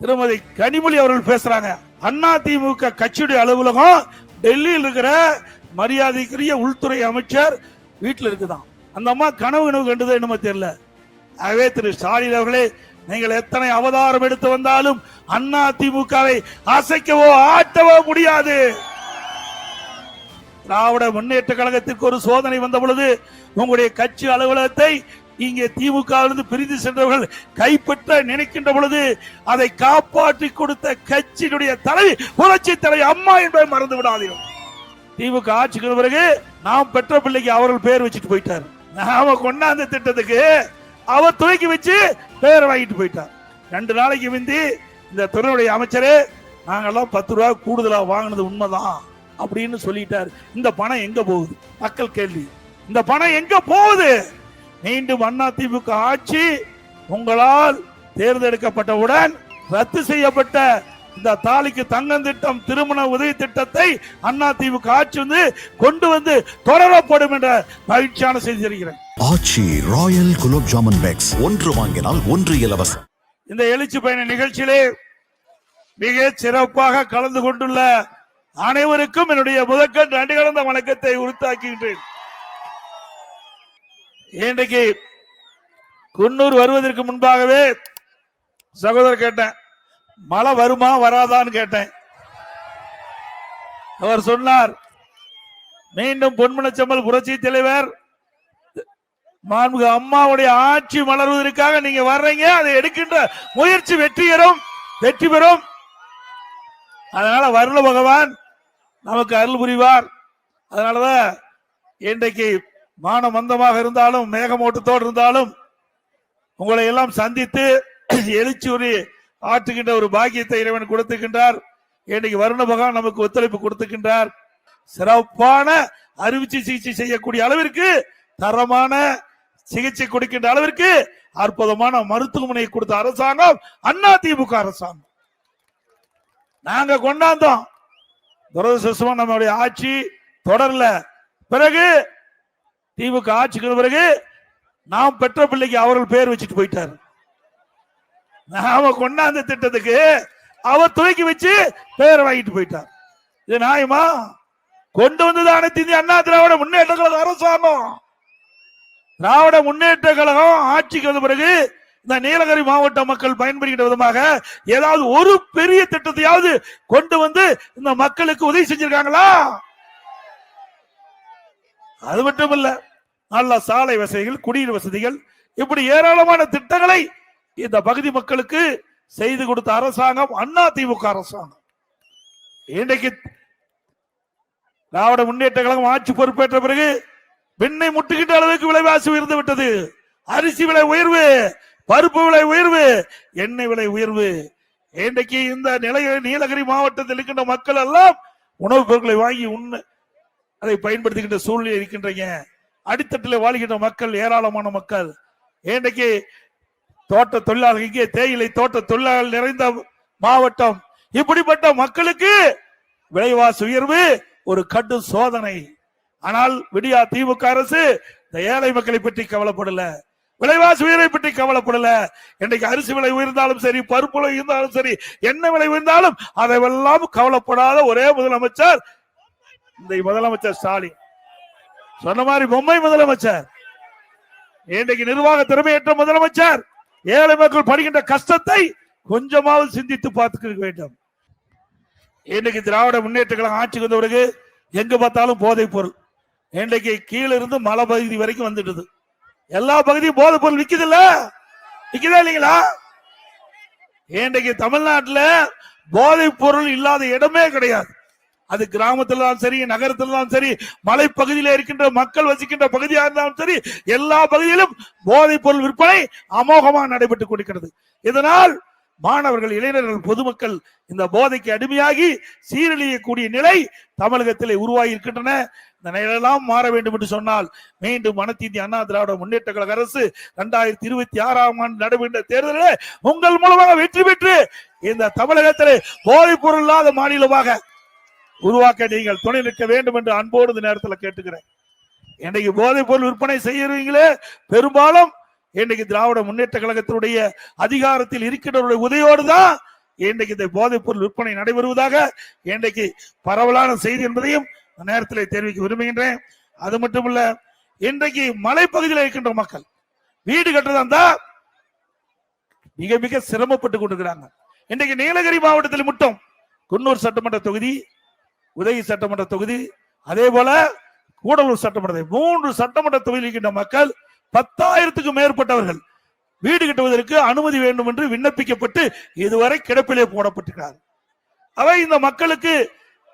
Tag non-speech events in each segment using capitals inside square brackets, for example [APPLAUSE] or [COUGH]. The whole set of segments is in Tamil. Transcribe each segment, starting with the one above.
திருமதி கனிமொழி அவர்கள் பேசுறாங்க. அண்ணா திமுக கட்சியுடைய அலுவலகம் டெல்லியில் இருக்கிற மரியாதைக்குரிய உள்துறை அமைச்சர் வீட்டில் இருக்குதாம் அந்த அம்மா கனவு கனவு கண்டுதோ என்னமோ தெரியல. ஆகவே திரு ஸ்டாலின் அவர்களே நீங்கள் எத்தனை அவதாரம் எடுத்து வந்தாலும் அண்ணா திமுகவை அசைக்கவோ ஆட்டவோ முடியாது. திராவிட முன்னேற்ற கழகத்திற்கு ஒரு சோதனை வந்த பொழுது உங்களுடைய கட்சி அலுவலகத்தை இங்கே திமுகவிலிருந்து பிரிந்து சென்றவர்கள் கைப்பற்ற நினைக்கின்ற பொழுது அதை காப்பாற்றி கொடுத்த கட்சியினுடைய தலைவி புரட்சி தலைவி அம்மா என்பதை மறந்து விடாதீர்கள். திமுக ஆட்சிக்கு பிறகு நாம் பெற்ற பிள்ளைக்கு அவர்கள் பேர் வச்சுட்டு போயிட்டார். நாம கொண்டாந்த திட்டத்துக்கு அவர் துணைக்கு வச்சு பேர் வாங்கிட்டு போயிட்டார். ரெண்டு நாளைக்கு முந்தி இந்த துறையுடைய அமைச்சரே நாங்கெல்லாம் பத்து ரூபா கூடுதலா வாங்கினது உண்மைதான் அப்படின்னு சொல்லிட்டார். இந்த பணம் எங்க போகுது? மக்கள் கேள்வி. இந்த பணம் எங்க போகுது? மீண்டும் அண்ணா திமுக ஆட்சி உங்களால் தேர்ந்தெடுக்கப்பட்டவுடன் ரத்து செய்யப்பட்ட இந்த தாலிக்கு தங்கம் திட்டம் திருமண உதவி திட்டத்தை அண்ணா திமுக ஆட்சி வந்து கொண்டு வந்து தொடரப்படும் என்ற மகிழ்ச்சியான செய்தி தருகிறேன். ஆச்சி ராயல் குலோப் ஜாமுன் பேக்ஸ் ஒன்று வாங்கினால் ஒன்று இலவசம். இந்த எழுச்சி பயண நிகழ்ச்சியிலே மிக சிறப்பாக கலந்து கொண்டுள்ள அனைவருக்கும் என்னுடைய முதற்கண் நன்றி கலந்த வணக்கத்தை உறுத்தாக்குகின்றேன் இன்றைக்கு குன்னூர் வருவதற்கு முன்பாகவே சகோதரர் கேட்டேன் மழை வருமா வராதான்னு கேட்டேன். அவர் சொன்னார் மீண்டும் பொன்முனச்சம்பல் புரட்சி தலைவர் மாண்புக அம்மாவுடைய ஆட்சி மலர்வதற்காக நீங்க வர்றீங்க அதை எடுக்கின்ற முயற்சி வெற்றிகரும் வெற்றி பெறும். அதனால வருண பகவான் நமக்கு அருள் புரிவார். அதனாலதான் இன்றைக்கு மான மந்தமாக இருந்தாலும் மேகமூட்டத்தோடு இருந்தாலும் உங்களை எல்லாம் சந்தித்து [CLEARS THROAT] எழுச்சூரி ஆற்றுகின்ற ஒரு பாக்கியத்தை இறைவன் கொடுத்துக்கின்றார். இன்னைக்கு வருண பகவான் நமக்கு ஒத்துழைப்பு கொடுத்துக்கின்றார். சிறப்பான அறுவை சிகிச்சை செய்யக்கூடிய அளவிற்கு தரமான சிகிச்சை கொடுக்கின்ற அளவிற்கு அற்புதமான மருத்துவமனை கொடுத்த அரசாங்கம் அண்ணா திமுக அரசாங்கம். நாங்க கொண்டாந்தோம். துரதிருஷ்டமா நம்மளுடைய ஆட்சி தொடரல. பிறகு திமுக ஆட்சிக்கு பிறகு நாம் பெற்ற பிள்ளைக்கு அவர்கள் பேர் வச்சுட்டு போயிட்டார். நாம கொண்டாந்த திட்டத்துக்கு அவர் துவக்கி வச்சு பேரை வாங்கிட்டு போயிட்டார். இது நியாயமா? கொண்டு வந்தது அனைத்து இந்திய அண்ணா திராவிட முன்னேற்ற கழக அரசாங்கம். திராவிட முன்னேற்ற கழகம் ஆட்சிக்கு வந்த பிறகு இந்த நீலகிரி மாவட்ட மக்கள் பயன்படுகின்ற விதமாக ஏதாவது ஒரு பெரிய திட்டத்தையாவது கொண்டு வந்து இந்த மக்களுக்கு உதவி செஞ்சிருக்காங்களா? அது மட்டும் இல்லை. நல்ல சாலை வசதிகள் குடிநீர் வசதிகள் இப்படி ஏராளமான திட்டங்களை இந்த பகுதி மக்களுக்கு செய்து கொடுத்த அரசாங்கம் அண்ணா திமுக அரசாங்கம். இன்றைக்கு திராவிட முன்னேற்ற கழகம் ஆட்சி பொறுப்பேற்ற பிறகு பெண்ணை முட்டுகின்ற அளவுக்கு விலைவாசி உயர்ந்து விட்டது. அரிசி விலை உயர்வு பருப்பு விலை உயர்வு எண்ணெய் விலை உயர்வு. இன்றைக்கு இந்த நிலைய நீலகிரி மாவட்டத்தில் இருக்கின்ற மக்கள் எல்லாம் உணவுப் பொருட்களை வாங்கி உண்ண அதை பயன்படுத்துகின்ற சூழ்நிலை இருக்கின்றீங்க. அடித்தட்டில் வாழ்கின்ற மக்கள் ஏராளமான மக்கள். இன்றைக்கு தோட்ட தொழிலாளர்கள் இங்கே தேயிலை தோட்ட தொழிலாளர்கள் நிறைந்த மாவட்டம். இப்படிப்பட்ட மக்களுக்கு விலைவாசி உயர்வு ஒரு கடும் சோதனை. ஆனால் விடியா திமுக அரசு இந்த ஏழை மக்களை பற்றி கவலைப்படல. விலைவாசி உயர்வை பற்றி கவலைப்படல. இன்னைக்கு அரிசி விலை உயர்ந்தாலும் சரி பருப்பு விலை உயர்ந்தாலும் சரி என்ன விலை உயர்ந்தாலும் அதையெல்லாம் கவலைப்படாத ஒரே முதலமைச்சர் இந்த முதலமைச்சர் ஸ்டாலின். சொன்ன மாதிரி பொம்மை முதலமைச்சர். இன்றைக்கு நிர்வாக திறமையற்ற முதலமைச்சர். ஏழை மக்கள் படுகின்ற கஷ்டத்தை கொஞ்சமாவது சிந்தித்து பார்த்துக்க வேண்டும். இன்னைக்கு திராவிட முன்னேற்ற கழகம் ஆட்சிக்கு வந்த பிறகு எங்க பார்த்தாலும் போதைப் பொருள். இன்றைக்கு கீழ இருந்து மலை பகுதி வரைக்கும் வந்துடுது. எல்லா பகுதியும் போதைப் பொருள் விக்குது இல்ல விக்குதா இல்லைங்களா? இன்றைக்கு தமிழ்நாட்டில் போதைப் பொருள் இல்லாத இடமே கிடையாது. அது கிராமத்துல தான் சரி நகரத்துல தான் சரி மலைப்பகுதியில இருக்கின்ற மக்கள் வசிக்கின்ற பகுதியா இருந்தாலும் சரி எல்லா பகுதியிலும் போதைப் பொருள் விற்பனை அமோகமாக நடைபெற்றுக் கொண்டிருக்கிறது. இதனால் மாணவர்கள் இளைஞர்கள் பொதுமக்கள் இந்த போதைக்கு அடிமையாகி சீரழியக்கூடிய நிலை தமிழகத்திலே உருவாகி இருக்கின்றன. இந்த நிலையெல்லாம் மாற வேண்டும் என்று சொன்னால் மீண்டும் மனத்தீந்தி அண்ணா திராவிட முன்னேற்ற கழக அரசு இரண்டாயிரத்தி இருபத்தி ஆறாம் ஆண்டு நடைபெற்ற தேர்தலில் உங்கள் மூலமாக வெற்றி பெற்று இந்த தமிழகத்திலே போதைப் பொருள் இல்லாத மாநிலமாக உருவாக்க நீங்கள் துணை நிற்க வேண்டும் என்று அன்போடு இந்த நேரத்தில் கேட்டுக்கிறேன். இன்னைக்கு போதைப் பொருள் விற்பனை செய்யறீங்களே? பெரும்பாலும் இன்னைக்கு திராவிட முன்னேற்ற கழகத்தினுடைய அதிகாரத்தில் இருக்கின்றவருடைய உதவியோடு தான் இன்றைக்கு இந்த போதைப் பொருள் விற்பனை நடைபெறுவதாக இன்றைக்கு பரவலான செய்தி என்பதையும் இந்த நேரத்தில் தெரிவிக்க விரும்புகின்றேன். அது மட்டுமல்ல இன்றைக்கு மலைப்பகுதியில் இருக்கின்ற மக்கள் வீடு கட்டுறதா மிக மிக சிரமப்பட்டு கொண்டிருக்கிறாங்க. இன்றைக்கு நீலகிரி மாவட்டத்தில் மட்டும் குன்னூர் சட்டமன்ற தொகுதி உதகை சட்டமன்ற தொகுதி அதே போல கூடலூர் சட்டமன்ற மூன்று சட்டமன்ற தொகுதியில் இருக்கின்ற மக்கள் பத்தாயிரத்துக்கு மேற்பட்டவர்கள் வீடு கட்டுவதற்கு அனுமதி வேண்டும் என்று விண்ணப்பிக்கப்பட்டு இதுவரை கிடப்பிலே போடப்பட்டிருக்கிறார் அவை இந்த மக்களுக்கு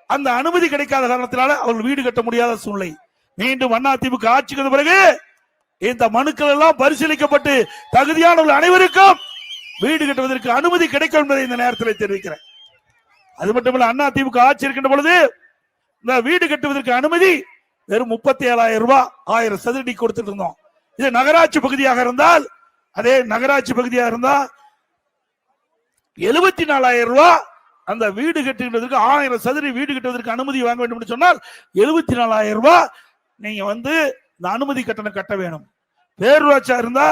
அந்த அனுமதி கிடைக்காத காரணத்தினால அவர்கள் வீடு கட்ட முடியாத சூழ்நிலை. மீண்டும் அதிமுக ஆட்சிக்கு பிறகு இந்த மனுக்கள் எல்லாம் பரிசீலிக்கப்பட்டு தகுதியானவர்கள் அனைவருக்கும் வீடு கட்டுவதற்கு அனுமதி கிடைக்கும் என்பதை இந்த நேரத்தில் தெரிவிக்கிறேன். அது மட்டும் இல்ல அண்ணா திமுக ஆட்சி இருக்கின்ற பொழுது இந்த வீடு கட்டுவதற்கு அனுமதி வெறும் முப்பத்தி ஏழாயிரம் ரூபாய் ஆயிரம் சதுரடி கொடுத்துட்டு இருந்தோம். இது நகராட்சி பகுதியாக இருந்தால் அதே நகராட்சி பகுதியாக இருந்தா எழுபத்தி நாலாயிரம் ரூபாய் அந்த வீடு கட்டுகிறதுக்கு ஆயிரம் சதுர வீடு கட்டுவதற்கு அனுமதி வாங்க வேண்டும் என்று சொன்னால் எழுபத்தி நாலாயிரம் ரூபாய் நீங்க வந்து இந்த அனுமதி கட்டணம் கட்ட வேணும். பேரூராட்சியா இருந்தா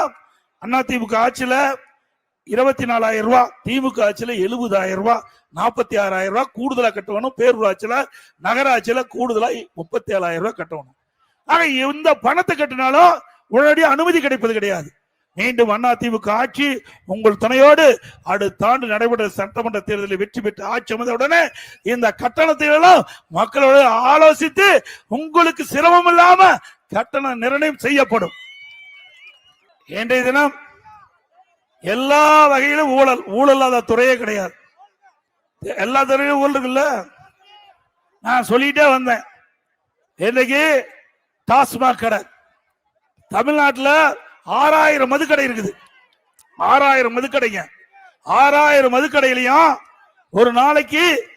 அதிமுக ஆட்சியில இருபத்தி நாலாயிரம் ரூபாய் திமுக ஆட்சியில எழுபதாயிரம் ரூபாய் நாற்பத்தி ஆறாயிரம் ரூபாய் கூடுதலா கட்டணும். பேரூராட்சியில நகராட்சியில கூடுதலா முப்பத்தி ஏழாயிரம் ரூபாய் கட்டணும். ஆக இந்த பணத்தை கட்டினாலும் உடனடியாக அனுமதி கிடைப்பது கிடையாது. மீண்டும் அதிமுக ஆட்சி உங்கள் துணையோடு அடுத்த ஆண்டு நடைபெற்ற சட்டமன்ற தேர்தலில் வெற்றி பெற்று ஆட்சி அமைந்த உடனே இந்த கட்டணத்தை மக்களோடு ஆலோசித்து உங்களுக்கு சிரமம் இல்லாம கட்டண நிர்ணயம் செய்யப்படும். இன்றைய தினம் எல்லா வகையிலும் ஊழல். ஊழல் இல்லாத துறையே கிடையாது. எல்லா துறையிலும் ஊழல் இருக்குல்ல? நான் சொல்லிட்டே வந்தேன். இன்னைக்கு டாஸ்மாக் கடை. தமிழ்நாட்டில் ஆறாயிரம் மதுக்கடை இருக்குது. ஆறாயிரம் மதுக்கடைங்க. ஆறாயிரம் மதுக்கடையிலையும் ஒரு நாளைக்கு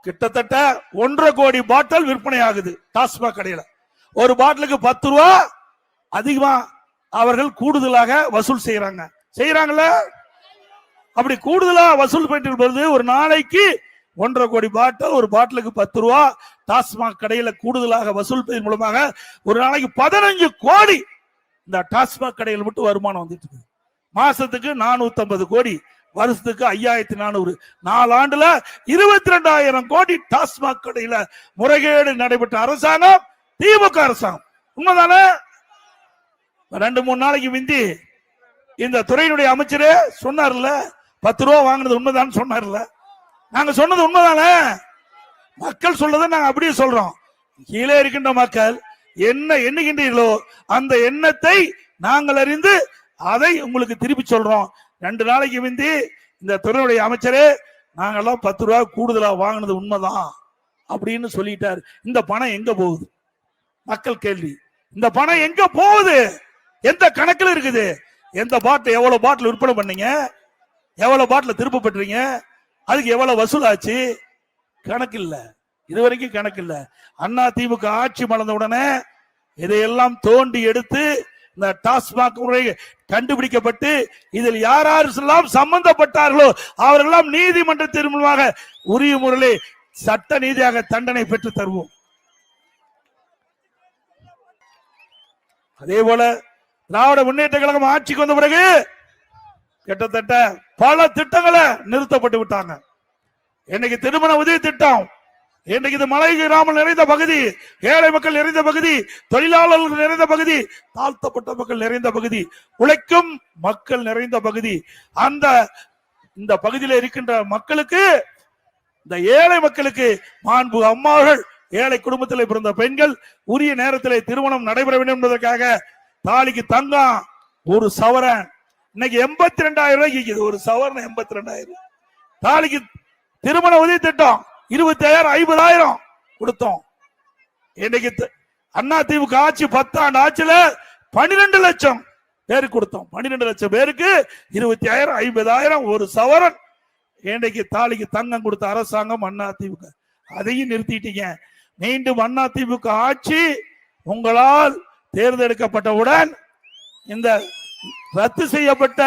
கிட்டத்தட்ட ஒன்றரை கோடி பாட்டில் விற்பனை ஆகுது டாஸ்மாக் கடையில். ஒரு பாட்டிலுக்கு பத்து ரூபா அதிகமா அவர்கள் கூடுதலாக வசூல் செய்யறாங்க செய்யறாங்கல்ல அப்படி கூடுதலா வசூல் பண்ணிட்டு வருது ஒரு நாளைக்கு ஒன்றரை கோடி பாட்டில் ஒரு பாட்டிலுக்கு பத்து ரூபா டாஸ்மாக் கடையில கூடுதலாக வசூல் செய்வதன் மூலமாக ஒரு நாளைக்கு பதினஞ்சு கோடி இந்த டாஸ்மாக் கடையில் மட்டும் வருமானம் வந்துட்டு இருக்கு. மாசத்துக்கு நானூத்தி ஐம்பது கோடி வருஷத்துக்கு ஐயாயிரத்தி நானூறு. நாலு ஆண்டுல இருபத்தி ரெண்டாயிரம் கோடி டாஸ்மாக் கடையில முறைகேடு நடைபெற்ற அரசாங்கம் திமுக அரசாங்கம். உண்மைதானே? ரெண்டு மூணு நாளைக்கு முந்தி இந்த துறையினுடைய அமைச்சரே சொன்னார்ல பத்து ரூபா வாங்கினது உண்மைதான் சொன்னார்ல. நாங்க சொன்னது உண்மைதானே? மக்கள் சொல்றதை நாங்க அப்படியே சொல்றோம். கீழே இருக்கின்ற மக்கள் என்ன எண்ணுகின்றீர்களோ அந்த எண்ணத்தை நாங்கள் அறிந்து அதை உங்களுக்கு திருப்பி சொல்றோம். ரெண்டு நாளைக்கு முந்தி இந்த துறையுடைய அமைச்சரே நாங்கெல்லாம் பத்து ரூபா கூடுதலா வாங்கினது உண்மைதான் அப்படின்னு சொல்லிட்டாரு. இந்த பணம் எங்க போகுது? மக்கள் கேள்வி. இந்த பணம் எங்க போகுது? எந்த கணக்குல இருக்குது? எந்த பாட்டில் எவ்வளவு பாட்டில் விற்பனை பண்ணீங்க? எவ்வளவு பாட்டில் திருப்ப பெற்றீங்க? அதுக்கு எவ்வளவு வசூல் ஆச்சு கணக்கு இல்லை இது வரைக்கும் கணக்கு இல்லை அண்ணா திமுக ஆட்சி மலர்ந்த உடனே இதையெல்லாம் தோண்டி எடுத்து இந்த டாஸ்மாக் முறை கண்டுபிடிக்கப்பட்டு இதில் யார் யாரெல்லாம் சம்பந்தப்பட்டார்களோ அவரெல்லாம் நீதிமன்றத்தின் மூலமாக உரிய முறையிலே சட்ட நீதியாக தண்டனை பெற்று தருவோம். அதே போல திராவிட முன்னேற்ற கழகம் ஆட்சிக்கு வந்த பிறகு கிட்டத்தட்ட பல திட்டங்களை நிறுத்தப்பட்டு விட்டாங்க. இன்னைக்கு திருமண உதவி திட்டம் இன்றைக்கு இது மலை கிராமம் நிறைந்த பகுதி ஏழை மக்கள் நிறைந்த பகுதி தொழிலாளர்கள் நிறைந்த பகுதி தாழ்த்தப்பட்ட மக்கள் நிறைந்த பகுதி உழைக்கும் மக்கள் நிறைந்த பகுதி. அந்த இந்த பகுதியில் இருக்கின்ற மக்களுக்கு இந்த ஏழை மக்களுக்கு மாண்பு அம்மார்கள் ஏழை குடும்பத்தில் பிறந்த பெண்கள் உரிய நேரத்திலே திருமணம் நடைபெற வேண்டும் என்பதற்காக தாலிக்கு தங்கம் ஒரு சவரன். இன்னைக்கு எண்பத்தி ரெண்டாயிரம் ரூபாய்க்கு விக்குது. ஒரு சவரன் எண்பத்தி ரெண்டாயிரம் தாலிக்கு திருமண உதவி திட்டம் இருபத்தி ஐயாயிரம் ஐம்பதாயிரம் கொடுத்தோம். இன்னைக்கு அண்ணா திமுக ஆட்சி பத்தாண்டு ஆட்சியில பன்னிரெண்டு லட்சம் பேருக்கு கொடுத்தோம். பன்னிரெண்டு லட்சம் பேருக்கு இருபத்தி ஆயிரம் ஐம்பதாயிரம் ஒரு சவரன். இன்னைக்கு தாலிக்கு தங்கம் கொடுத்த அரசாங்கம் அண்ணா திமுக. அதையும் நிறுத்திட்டீங்க. மீண்டும் அண்ணா திமுக ஆட்சி உங்களால் தேர்ந்தெடுக்கப்பட்டவுடன் இந்த ரத்து செய்யப்பட்ட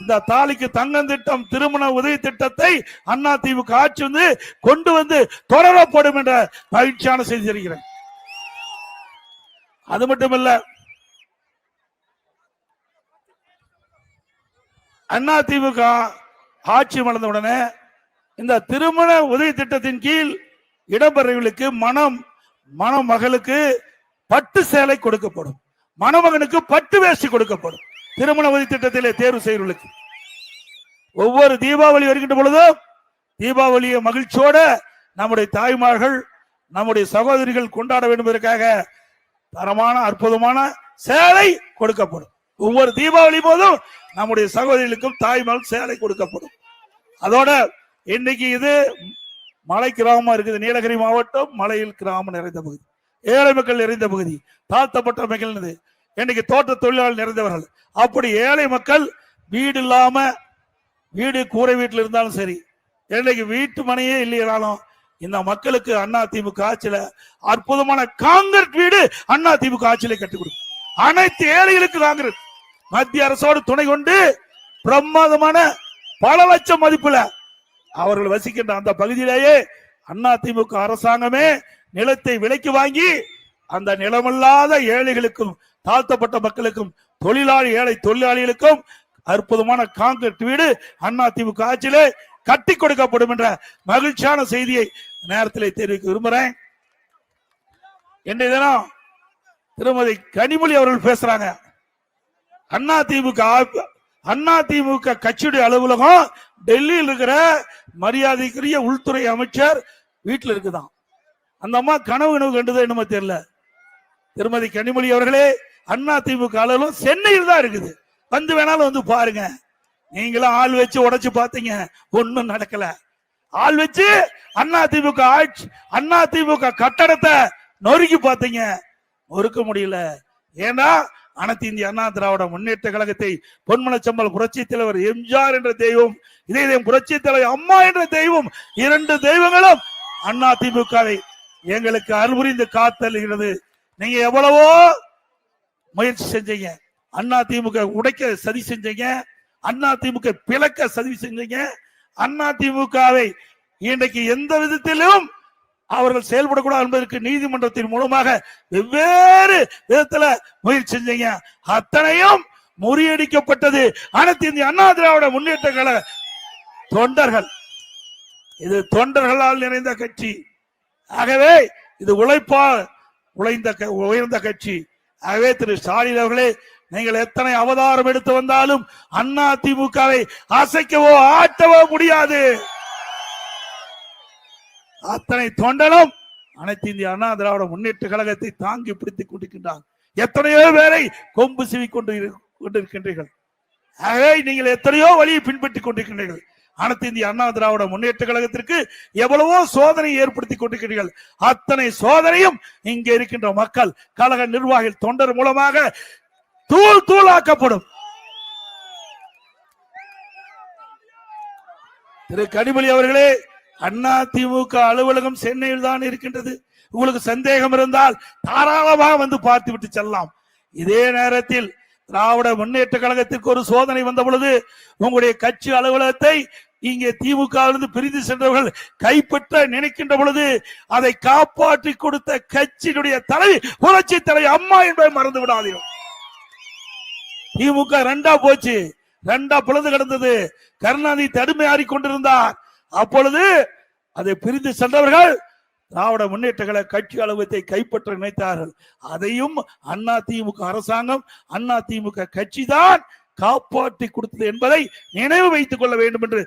இந்த தாலிக்கு தங்கம் திட்டம் திருமண உதவி திட்டத்தை அண்ணா திமுக ஆட்சி வந்து கொண்டு வந்து தொடரப்படும் என்ற மகிழ்ச்சியான செய்தி தெரிகிறேன் அது மட்டுமல்ல அண்ணா திமுக ஆட்சி மலர்ந்த உடனே இந்த திருமண உதவி திட்டத்தின் கீழ் இடம்பெறவர்களுக்கு மனம் மணமகளுக்கு பட்டு சேலை கொடுக்கப்படும். மணமகனுக்கு பட்டு வேஷ்டி கொடுக்கப்படும். திருமண உதவி திட்டத்திலே தேர்வு செய்வர்களுக்கு ஒவ்வொரு தீபாவளி வருகின்ற பொழுதும் தீபாவளியை மகிழ்ச்சியோட நம்முடைய தாய்மார்கள் நம்முடைய சகோதரிகள் கொண்டாட வேண்டும் என்பதற்காக தரமான அற்புதமான சேலை கொடுக்கப்படும். ஒவ்வொரு தீபாவளி போதும் நம்முடைய சகோதரிகளுக்கும் தாய்மார்கள் சேலை கொடுக்கப்படும். அதோட இன்னைக்கு இது மலை கிராமம் இருக்குது. நீலகிரி மாவட்டம் மலையில் கிராமம் நிறைந்த பகுதி. ஏழை மக்கள் நிறைந்த பகுதி. தாழ்த்தப்பட்ட மக்கள் இன்னைக்கு தோட்ட தொழிலாளர் நிறைந்தவர்கள். அப்படி ஏழை மக்கள் வீடு இல்லாம வீடு கூரை வீட்டில் இருந்தாலும் சரி இன்னைக்கு வீட்டு மனையே இல்லையாலும் இந்த மக்களுக்கு அண்ணா திமுக ஆட்சியில அற்புதமான காங்கிரட் வீடு அண்ணா திமுக ஆட்சியில கட்டி கொடுக்கும். அனைத்து ஏழைகளுக்கு காங்கிரட். மத்திய அரசோடு துணை கொண்டு பிரமாதமான பல லட்சம் மதிப்புல அவர்கள் வசிக்கின்ற அந்த பகுதியிலேயே அண்ணா அரசாங்கமே நிலத்தை விலைக்கு வாங்கி அந்த நிலமல்லாத ஏழைகளுக்கும் தாழ்த்தப்பட்ட மக்களுக்கும் தொழிலாளி ஏழை தொழிலாளிகளுக்கும் அற்புதமான கான்கிரீட் வீடு அண்ணா திமுக ஆட்சியிலே கட்டி கொடுக்கப்படும் என்ற மகிழ்ச்சியான செய்தியை நேரத்தில் தெரிவிக்க விரும்புகிறேன் இன்றைய தினம் திருமதி கனிமொழி அவர்கள் பேசுறாங்க. அண்ணா திமுக ஆ- அண்ணா திமுக கட்சியுடைய அலுவலகம் டெல்லியில் இருக்கிற மரியாதைக்குரிய உள்துறை அமைச்சர் வீட்டில் இருக்குதான் அந்த அம்மா கனவு கனவு கண்டுதோ என்னமோ தெரியல. திருமதி கனிமொழி அவர்களே அண்ணா திமுக அலுவலகம் சென்னையில் தான் இருக்குது. வந்து வேணாலும் வந்து பாருங்க. நீங்களும் ஆள் வச்சு உடைச்சு பார்த்தீங்க. ஒண்ணும் நடக்கல. ஆள் வச்சு அண்ணா திமுக ஆட்சி அண்ணா திமுக கட்டடத்தை நொறுக்கி பார்த்தீங்க. நொறுக்க முடியல. ஏன்னா அனைத்து இந்திய அண்ணா திராவிட முன்னேற்ற கழகத்தை பொன்மலச்சம்பல் புரட்சி தலைவர் எம்ஜிஆர் என்ற தெய்வம் இதே தெய்வம் புரட்சி தலைவர் அம்மா என்ற தெய்வம் இரண்டு தெய்வங்களும் அண்ணா திமுகவை எங்களுக்கு அருள்புரிந்து காத்தல்கிறது நீங்க எவ்வளவோ முயற்சி செஞ்சீங்க. அண்ணா திமுக உடைக்க சதி செஞ்சீங்க. அண்ணா திமுக பிளக்க சதி செஞ்சீங்க. அண்ணா திமுகவை இன்றைக்கு எந்த விதத்திலும் அவர்கள் செயல்படக்கூடாது என்பதற்கு நீதிமன்றத்தின் மூலமாக வெவ்வேறு விதத்துல முயற்சி செஞ்சீங்க. அத்தனையும் முறியடிக்கப்பட்டது அனைத்து இந்திய அண்ணா திராவிட முன்னேற்ற கழக தொண்டர்கள். இது தொண்டர்களால் நிறைந்த கட்சி. ஆகவே இது உழைப்பால் உழைந்த க- உயர்ந்த கட்சி. ஆகவே திரு ஸ்டாலின் அவர்களே நீங்கள் எத்தனை அவதாரம் எடுத்து வந்தாலும் அண்ணா திமுகவை அசைக்கவோ ஆட்டவோ முடியாது. அத்தனை தொண்டனும் அனைத்து இந்திய அண்ணா திராவிட முன்னேற்ற கழகத்தை தாங்கி பிடித்துக் கொண்டிருக்கின்றார். எத்தனையோ பேரை கொம்பு சிவி கொண்டு இரு- கொண்டிருக்கின்றீர்கள். ஆகவே நீங்கள் எத்தனையோ வழியை பின்பற்றிக் கொண்டிருக்கின்றீர்கள். அனைத்து இந்திய அண்ணா திராவிட முன்னேற்ற கழகத்திற்கு எவ்வளவோ சோதனை ஏற்படுத்தி கொண்டிருக்கிறீர்கள். அத்தனை சோதனையும் இங்கே இருக்கின்ற மக்கள் கழக நிர்வாகிகள் தொண்டர் மூலமாக தூள் தூளாக்கப்படும். திரு கனிமொழி அவர்களே அண்ணா திமுக அலுவலகம் சென்னையில் தான் இருக்கின்றது. உங்களுக்கு சந்தேகம் இருந்தால் தாராளமாக வந்து பார்த்து விட்டு செல்லலாம். இதே நேரத்தில் திராவிட முன்னேற்ற கழகத்திற்கு ஒரு சோதனை வந்த பொழுது உங்களுடைய கட்சி அலுவலகத்தை இங்கே திமுக இருந்து பிரிந்து சென்றவர்கள் கைப்பற்ற நினைக்கின்ற பொழுது அதை காப்பாற்றி கொடுத்த கட்சியினுடைய தலைவி புரட்சி தலை அம்மா என்பதை மறந்து விடாதீர்கள். திமுக ரெண்டா போச்சு. ரெண்டா பிளந்து கிடந்தது. கருணாநிதி தடுமையாறி கொண்டிருந்தார். அப்பொழுது அதை பிரிந்து சென்றவர்கள் திராவிட முன்னேற்ற கழக கட்சி அலுவலகத்தை கைப்பற்ற நினைத்தார்கள். அதையும் அண்ணா திமுக அரசாங்கம் அண்ணா திமுக கட்சி தான் காப்பாற்றி கொடுத்தது என்பதை நினைவு வைத்துக் கொள்ள வேண்டும் என்று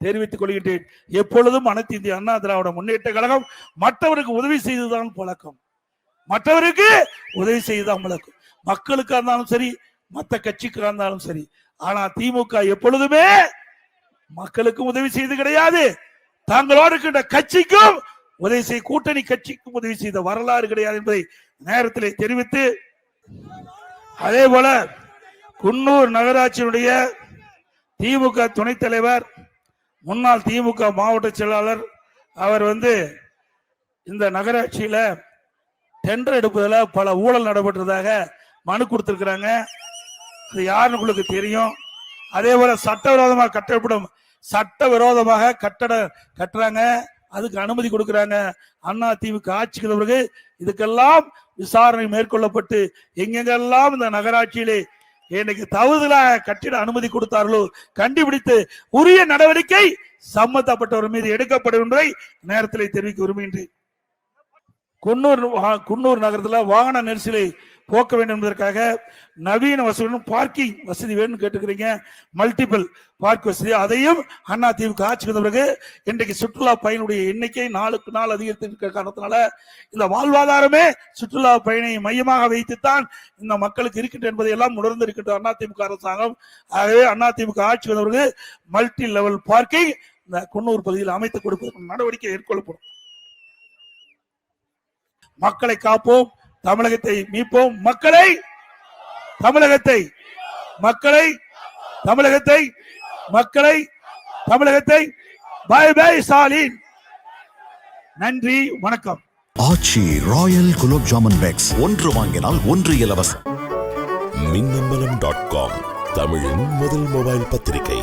தெரிவித்துக் கொள்கின்றேன். எப்பொழுதும் அனைத்து இந்திய அண்ணா திராவிட முன்னேற்ற கழகம் மற்றவருக்கு உதவி செய்துதான் பழக்கம். மற்றவருக்கு உதவி செய்துதான் பழக்கம். மக்களுக்காக இருந்தாலும் சரி மற்ற கட்சிக்கு இருந்தாலும் சரி. ஆனா திமுக எப்பொழுதுமே மக்களுக்கும் உதவி செய்து கிடையாது. தாங்களோடு இருக்கின்ற கட்சிக்கும் உதவி செய்ய கூட்டணி கட்சிக்கும் உதவி செய்த வரலாறு கிடையாது என்பதை நேரத்திலே தெரிவித்து அதே போல குன்னூர் நகராட்சியினுடைய திமுக துணைத் தலைவர் முன்னாள் திமுக மாவட்ட செயலாளர் அவர் வந்து இந்த நகராட்சியில டெண்டர் எடுப்பதில் பல ஊழல் நடைபெற்றதாக மனு கொடுத்திருக்கிறாங்க. அது யாருன்னு உங்களுக்கு தெரியும். அதே போல சட்டவிரோதமாக கட்டப்படும் சட்டவிரோதமாக கட்டட கட்டுறாங்க. அதுக்கு அனுமதி கொடுக்கறாங்க. அண்ணா திமுக ஆட்சிக்கு பிறகு இதுக்கெல்லாம் விசாரணை மேற்கொள்ளப்பட்டு எங்கெங்கெல்லாம் இந்த நகராட்சியிலே இன்னைக்கு தவறுதலாக கட்டிட அனுமதி கொடுத்தார்களோ கண்டுபிடித்து உரிய நடவடிக்கை சம்பந்தப்பட்டவர் மீது எடுக்கப்படும் என்பதை நேரத்தில் தெரிவிக்க விரும்புகின்றேன். குன்னூர் குன்னூர் நகரத்தில் வாகன நெரிசலை போக்க வேண்டும் என்பதற்காக நவீன வசதியுடன் பார்க்கிங் வசதி வேணும்னு கேட்டுக்கிறீங்க. மல்டிபிள் பார்க் வசதி. அதையும் அண்ணா தீவுக்கு ஆட்சி வந்த பிறகு இன்றைக்கு சுற்றுலா பயணியுடைய எண்ணிக்கை நாளுக்கு நாள் அதிகரித்திருக்கிற காரணத்தினால இந்த வாழ்வாதாரமே சுற்றுலா பயணி மையமாக வைத்துத்தான் இந்த மக்களுக்கு இருக்கின்ற என்பதை எல்லாம் உணர்ந்து இருக்கின்ற அண்ணா திமுக அரசாங்கம். ஆகவே அண்ணா திமுக ஆட்சி பிறகு மல்டி லெவல் பார்க்கிங் இந்த குன்னூர் பகுதியில் அமைத்துக் கொடுப்பதற்கு நடவடிக்கை மேற்கொள்ளப்படும். மக்களை காப்போம். தமிழகத்தை மீட்போம் மக்களை தமிழகத்தை மக்களை தமிழகத்தை மக்களை தமிழகத்தை பை பை ஸ்டாலின். நன்றி வணக்கம். ஆச்சி ராயல் குலோப் ஜாமன் பேக்ஸ் ஒன்று வாங்கினால் ஒன்று இலவசம். மின்னம்பலம் டாட் காம் தமிழின் முதல் மொபைல் பத்திரிகை.